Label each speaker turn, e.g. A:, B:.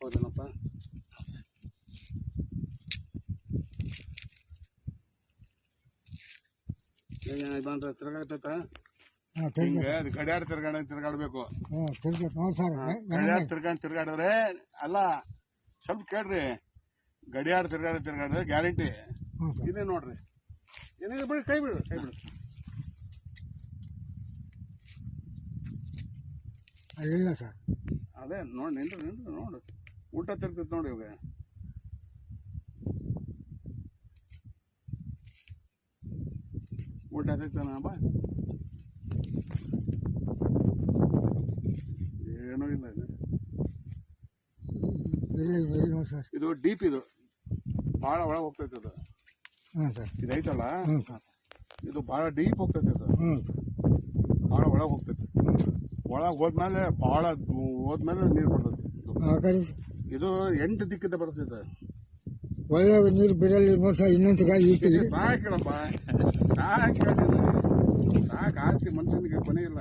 A: ಹೌದಲ್ಲಪ್ಪ ಬಂದ್ರೆ ತಿರ್ಗಾಡ್ತೈತ? ಹಿಂಗೆ ಅದು ಗಡಿಯಾರ ತಿರ್ಗಾಡ ತಿರ್ಗಾಡ್ಬೇಕು ಗಡಿಯಾರ ತಿರ್ಗಾಡ್ ತಿರ್ಗಾಡಿದ್ರೆ ಅಲ್ಲ ಸ್ವಲ್ಪ ಕೇಳ್ರಿ. ಗಡಿಯಾರ ತಿರ್ಗಾಡ ತಿರ್ಗಾಡಿದ್ರೆ ಗ್ಯಾರಂಟಿ. ಇದೇ ನೋಡ್ರಿ? ಏನಿದೆ ಬಿಡಿ ಕೈ ಬಿಡು ಕೈ ಬಿಡು.
B: ಅಲ್ಲಿಲ್ಲ ಸರ್.
A: ಅದೇ ನೋಡಿ ನಿಂದ್ರು ನಿಂದ್ರು ನೋಡು. ಊಟ ತಿರ್ತೈತೆ ನೋಡಿ ಇವಾಗ. ಊಟ ತಿರ್ತಾನ ಬಾ ಏನೂ ಇಲ್ಲ.
B: ಇಲ್ಲಿ. ಇಲ್ಲಿ ನೋಡಿ ಸರ್.
A: ಇದು ಡೀಪ್ ಇದು. ಭಾಳ ಒಳಗೆ ಹೋಗ್ತೈತೆ ಇದು.
B: ಹಾಂ ಸರ್.
A: ಇದೈತಲ್ಲ
B: ಹ್ಞೂ ಸರ್.
A: ಇದು ಭಾಳ ಡೀಪ್ ಹೋಗ್ತೈತೆ ಇದು.
B: ಹ್ಞೂ ಸರ್.
A: ಭಾಳ ಒಳಗೆ ಹೋಗ್ತೈತೆ. ಒಳಗೆ ಹೋದ್ಮೇಲೆ ಭಾಳ ಹೋದ್ಮೇಲೆ ನೀರು ಬರ್ತದೆ. ಇದು ಎಂಟು ದಿಕ್ಕಿಂದ ಬರ್ತದೆ.
B: ಒಳ್ಳೆ ನೀರು ಬಿಡಲಿ ನೋಡ್ಸ ಇನ್ನೊಂದು ಗಾಳಿ
A: ಆಸ್ತಿ ಮನುಷ್ಯನಿಗೆ ಕೊನೆ ಇಲ್ಲ.